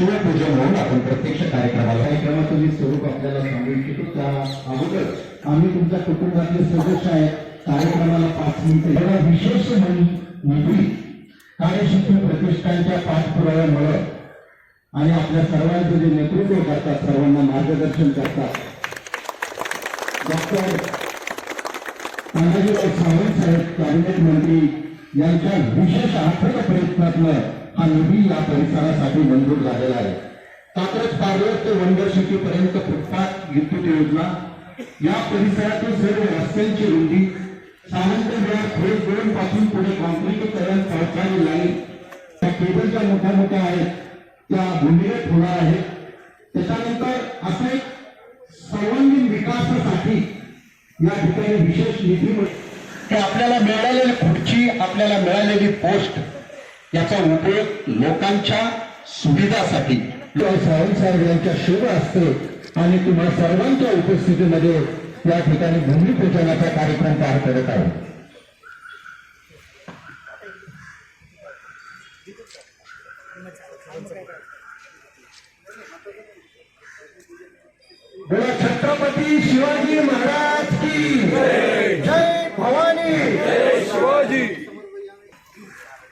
आपण प्रत्यक्ष कार्यक्रमाला कार्यक्रमाचं मी स्वरूप आपल्याला सांगू इच्छितो त्या अगोदर आम्ही तुमच्या कुटुंबातले सदस्य आहेत. कार्यक्रमाला पाच मिनिटे एवढा विशेष म्हणून निधी कार्यशक्ती प्रतिष्ठानच्या पाठपुराव्यामुळे आणि आपल्या सर्वांचं जे नेतृत्व करतात सर्वांना मार्गदर्शन करतात. डॉक्टर तानाजीराव सावंत साहेब कॅबिनेट मंत्री यांच्या विशेष आर्थिक प्रयत्नातलं हा निधी या परिसरासाठी मंजूर झालेला आहे. कात्रज पार्लर ते वंडर सिटी पर्यंत फुटपाथ विद्युत योजना या परिसरातील सर्व रस्त्यांची रुंदी सावंत विहार फेज दोन पासून पुढे कॉन्क्रीटीकरण पावसाळी लाईन त्या केबलच्या मोठ्या मोठ्या आहेत त्या भूमिगत होणार आहेत. त्याच्यानंतर असे सर्वांगीण विकासासाठी या ठिकाणी विशेष निधी आपल्याला मिळालेली खुर्ची आपल्याला मिळालेली पोस्ट याचा उपयोग लोकांच्या सुविधासाठी. सावंत साहेब यांच्या शुभ असते आणि तुम्हा सर्वांच्या उपस्थितीमध्ये या ठिकाणी भूमिपूजनाचा कार्यक्रम पार करत आहे बोला छत्रपती शिवाजी महाराज की जय. भवानी. शिवाजी.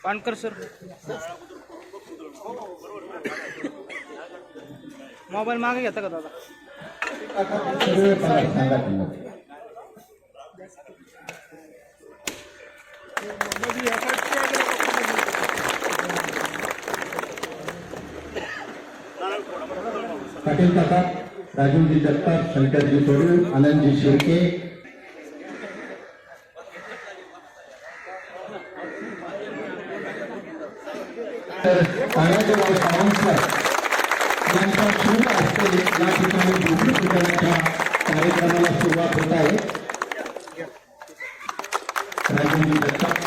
पानकर सर. मोबाईल मागे घेता का दादा? पाटील काका राजूजी जगताप शंकरजी तोडू आनंदजी शिर्के तर तानाजीराव सावंत यांच्या शुभ हस्ते या ठिकाणी कार्यक्रमाला सुरुवात होत आहे. राजेंद्र दत्ता.